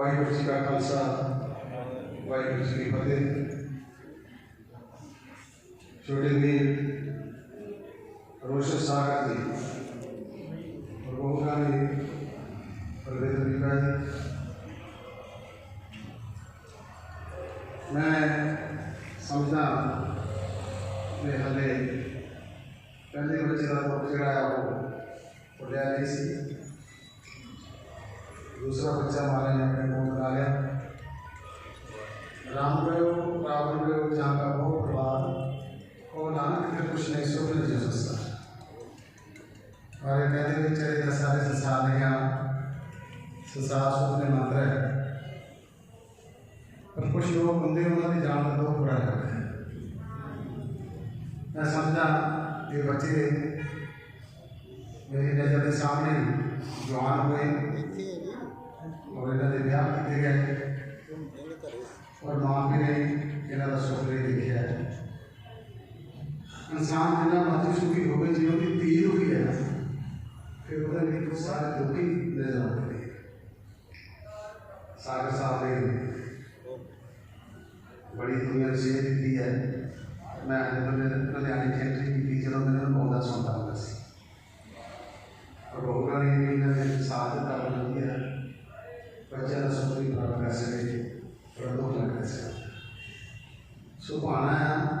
ਵਾਹਿਗੁਰੂ ਜੀ ਕਾ ਖਾਲਸਾ ਵਾਹਿਗੁਰੂ ਜੀ ਕੀ ਫਤਿਹ ਛੋਟੇ ਵੀਰ ਰੋਸ਼ਨ ਸਾਗਰ ਜੀ ਰੋਗਾ ਨੇ ਪਰਵੇਦਰ ਵਿਕਾ ਜੀ ਮੈਂ ਸਮਝਦਾ ਕਿ ਹਲੇ ਪਹਿਲੇ ਬੱਚੇ ਦਾ ਦੁੱਖ ਜਿਹੜਾ ਹੈ ਉਹ ਉੱਡਿਆ ਨਹੀਂ ਸੀ دوسرا بچہ ہمارے یہاں پہ گود کا ہے۔ رام گئے راون گئے جہاں کا بہت پرواہ اور نانک کے کچھ نہیں سو نہیں جی سکتا ہمارے کہتے کہ چلے جا سارے سسا لے گا سسا سونے ماتر ہے۔ پر کچھ لوگ ہوں ہونا نے جان کا پورا کرتے ہیں میں سمجھا، یہ بچے میری نظر کے سامنے جوان ہوئے۔ انسان جناب ہاتھی سوکھی ہو گئی جیون کی تیر ہوئی ہے پھر پتہ نہیں کہ سارے دکھ لے جاتے ہیں سارے ساتھ نہیں بڑی دنیا نے سیل دیتی ہے۔ میں لدھیانے کی انٹری کی چلو میں نے بہت سنتا ہوں سی۔ اور بہت نے انہوں نے ساتھ دیتا بنا دیا بچے کا سوچ بھی بڑا پیسے دے بڑا دکھ سو پانا ہے۔